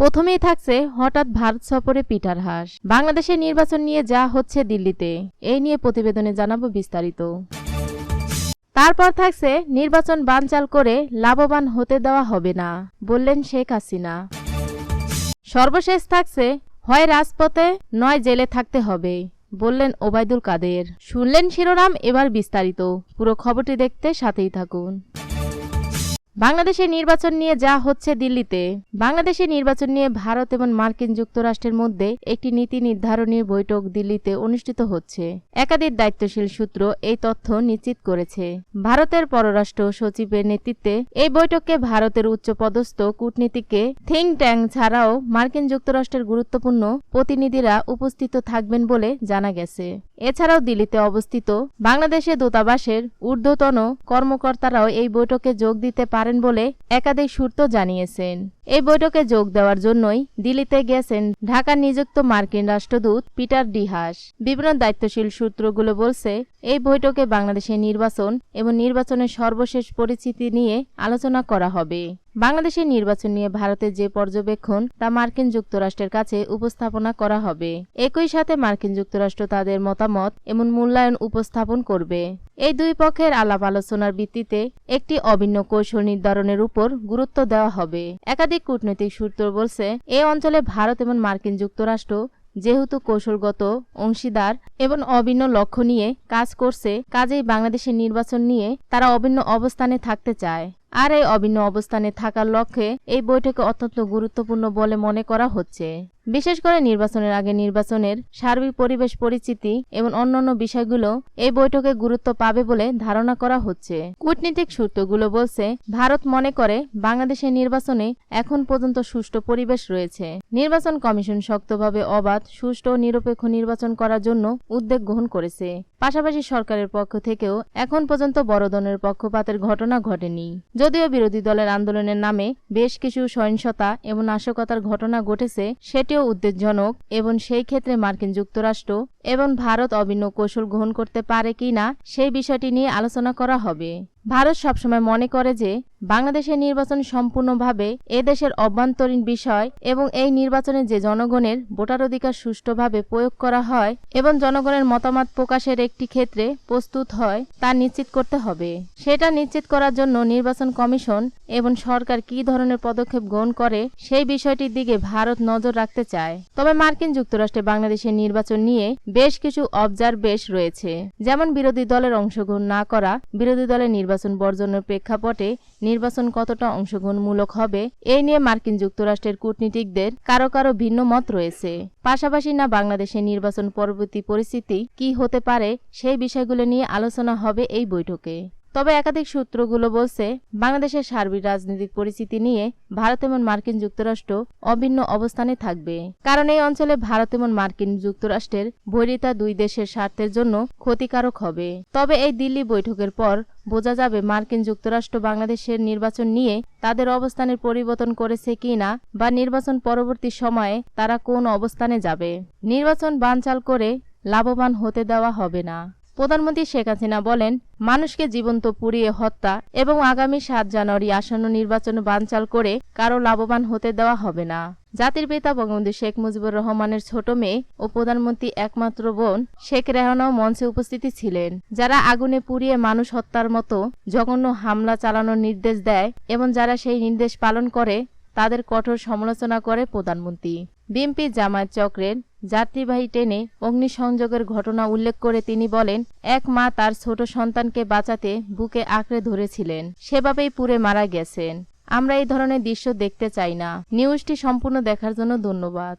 প্রথমেই থাকছে হঠাৎ ভারত সফরে পিঠার হাস। বাংলাদেশের নির্বাচন নিয়ে যা হচ্ছে দিল্লিতে, এই নিয়ে প্রতিবেদনে জানাব বিস্তারিত। তারপর থাকছে নির্বাচন বানচাল করে লাভবান হতে দেওয়া হবে না, বললেন শেখ হাসিনা। সর্বশেষ থাকছে, হয় রাজপথে, নয় জেলে থাকতে হবে, বললেন ওবায়দুল কাদের। শুনলেন শিরোনাম, এবার বিস্তারিত। পুরো খবরটি দেখতে সাথেই থাকুন। বাংলাদেশের নির্বাচন নিয়ে যা হচ্ছে দিল্লিতে, বাংলাদেশের নির্বাচন নিয়ে ভারত এবং মার্কিন যুক্তরাষ্ট্রের মধ্যে একটি নীতি নির্ধারণী বৈঠক দিল্লিতে অনুষ্ঠিত হচ্ছে। একাধিক দায়িত্বশীল সূত্র এই তথ্য নিশ্চিত করেছে। ভারতের পররাষ্ট্র সচিবের নেতৃত্বে এই বৈঠকে ভারতের উচ্চপদস্থ কূটনীতিকে থিঙ্ক ট্যাঙ্ক ছাড়াও মার্কিন যুক্তরাষ্ট্রের গুরুত্বপূর্ণ প্রতিনিধিরা উপস্থিত থাকবেন বলে জানা গেছে। এছাড়াও দিল্লিতে অবস্থিত বাংলাদেশের দূতাবাসের ঊর্ধ্বতন কর্মকর্তারাও এই বৈঠকে যোগ দিতে পারেন বলে একাধিক সূত্র জানিয়েছেন। এই বৈঠকে যোগ দেওয়ার জন্যই দিল্লিতে গেছেন ঢাকার নিযুক্ত মার্কিন রাষ্ট্রদূত পিটার ডিহাস বিভিন্ন দায়িত্বশীল সূত্রগুলো বলছে, এই বৈঠকে বাংলাদেশের নির্বাচন এবং নির্বাচনের সর্বশেষ পরিস্থিতি নিয়ে আলোচনা করা হবে। বাংলাদেশের নির্বাচন নিয়ে ভারতের যে পর্যবেক্ষণ, তা মার্কিন যুক্তরাষ্ট্রের কাছে উপস্থাপনা করা হবে। একই সাথে মার্কিন যুক্তরাষ্ট্র তাদের মতামত এবং মূল্যায়ন উপস্থাপন করবে। এই দুই পক্ষের আলাপ আলোচনার ভিত্তিতে একটি অভিন্ন কৌশল নির্ধারণের উপর গুরুত্ব দেওয়া হবে। একাধিক কূটনৈতিক সূত্র বলছে এই অঞ্চলে ভারত এবং মার্কিন যুক্তরাষ্ট্র যেহেতু কৌশলগত অংশীদার এবং অভিন্ন লক্ষ্য নিয়ে কাজ করছে, কাজেই বাংলাদেশের নির্বাচন নিয়ে তারা অভিন্ন অবস্থানে থাকতে চায়। আর এই অভিন্ন অবস্থানে থাকার লক্ষ্যে এই বৈঠকে অত্যন্ত গুরুত্বপূর্ণ বলে মনে করা হচ্ছে। বিশেষ করে নির্বাচনের আগে নির্বাচনের সার্বিক পরিবেশ পরিস্থিতি এবং অন্যান্য বিষয়গুলো এই বৈঠকে গুরুত্ব পাবে বলে ধারণা করা হচ্ছে। কূটনীতিক সূত্রগুলো বলছে, ভারত মনে করে বাংলাদেশের নির্বাচনে এখন পর্যন্ত সুষ্ঠু পরিবেশ রয়েছে। নির্বাচন কমিশন শক্তভাবে অবাধ, সুষ্ঠু নিরপেক্ষ নির্বাচন করার জন্য উদ্যোগ গ্রহণ করেছে। পাশাপাশি সরকারের পক্ষ থেকেও এখন পর্যন্ত বড় ধরনের পক্ষপাতের ঘটনা ঘটেনি। যদিও বিরোধী দলের আন্দোলনের নামে বেশ কিছু সহিংসতা এবং নাশকতার ঘটনা ঘটেছে, সেটিও উদ্বেগজনক এবং সেই ক্ষেত্রে মার্কিন যুক্তরাষ্ট্র এবং ভারত অভিন্ন কৌশল গ্রহণ করতে পারে কি না সেই বিষয়টি নিয়ে আলোচনা করা হবে। ভারত সবসময় মনে করে যে বাংলাদেশের নির্বাচন সম্পূর্ণভাবে এ দেশের অভ্যন্তরীণ বিষয় এবং এই নির্বাচনে যে জনগণের ভোটাধিকার সুষ্ঠুভাবে প্রয়োগ করা হয় এবং জনগণের মতামত প্রকাশের একটি ক্ষেত্রে প্রস্তুত হয়, তা নিশ্চিত করতে হবে। সেটা নিশ্চিত করার জন্য নির্বাচন কমিশন এবং সরকার কি ধরনের পদক্ষেপ গ্রহণ করে সেই বিষয়টির দিকে ভারত নজর রাখতে চায়। তবে মার্কিন যুক্তরাষ্ট্রে বাংলাদেশের নির্বাচন নিয়ে বেশ কিছু অবজারভেশ রয়েছে। যেমন বিরোধী দলের অংশগ্রহণ না করা, বিরোধী দলের নির্বাচন বর্জনের প্রেক্ষাপটে নির্বাচন কতটা অংশগ্রহণমূলক হবে এই নিয়ে মার্কিন যুক্তরাষ্ট্রের কূটনীতিকদের কারও কারও ভিন্ন মত রয়েছে। পাশাপাশি না বাংলাদেশের নির্বাচন পরবর্তী পরিস্থিতি কি হতে পারে, সেই বিষয়গুলো নিয়ে আলোচনা হবে এই বৈঠকে। তবে একাধিক সূত্রগুলো বলছে, বাংলাদেশের সার্বিক রাজনৈতিক পরিস্থিতি নিয়ে ভারত এবং মার্কিন যুক্তরাষ্ট্র অভিন্ন অবস্থানে থাকবে। কারণ এই অঞ্চলে ভারত এবং মার্কিন যুক্তরাষ্ট্রের বৈরিতা দুই দেশের স্বার্থের জন্য ক্ষতিকারক হবে। তবে এই দিল্লি বৈঠকের পর বোঝা যাবে মার্কিন যুক্তরাষ্ট্র বাংলাদেশের নির্বাচন নিয়ে তাদের অবস্থানের পরিবর্তন করেছে কি না বা নির্বাচন পরবর্তী সময়ে তারা কোন অবস্থানে যাবে। নির্বাচন বানচাল করে লাভবান হতে দেওয়া হবে না। প্রধানমন্ত্রী শেখ হাসিনা বলেন, মানুষকে জীবন্ত পুড়িয়ে হত্যা এবং আগামী সাত জানুয়ারি আসন্ন নির্বাচন বানচাল করে কারও লাভবান হতে দেওয়া হবে না। জাতির পিতা বঙ্গবন্ধু শেখ মুজিবুর রহমানের ছোট মেয়ে ও প্রধানমন্ত্রী একমাত্র বোন শেখ রেহানাও মঞ্চে উপস্থিতি ছিলেন, যারা আগুনে পুড়িয়ে মানুষ হত্যার মতো জঘন্য হামলা চালানোর নির্দেশ দেয় এবং যারা সেই নির্দেশ পালন করে তাদের কঠোর সমালোচনা করে প্রধানমন্ত্রী। বিএনপি জামায়াত চক্রের যাত্রীবাহী ট্রেনে অগ্নিসংযোগের ঘটনা উল্লেখ করে তিনি বলেন, এক মা তার ছোট সন্তানকে বাঁচাতে বুকে আঁকড়ে ধরেছিলেন। সেভাবেই পুড়ে মারা গেছেন। আমরা এই ধরনের দৃশ্য দেখতে চাই না। নিউজটি সম্পূর্ণ দেখার জন্য ধন্যবাদ।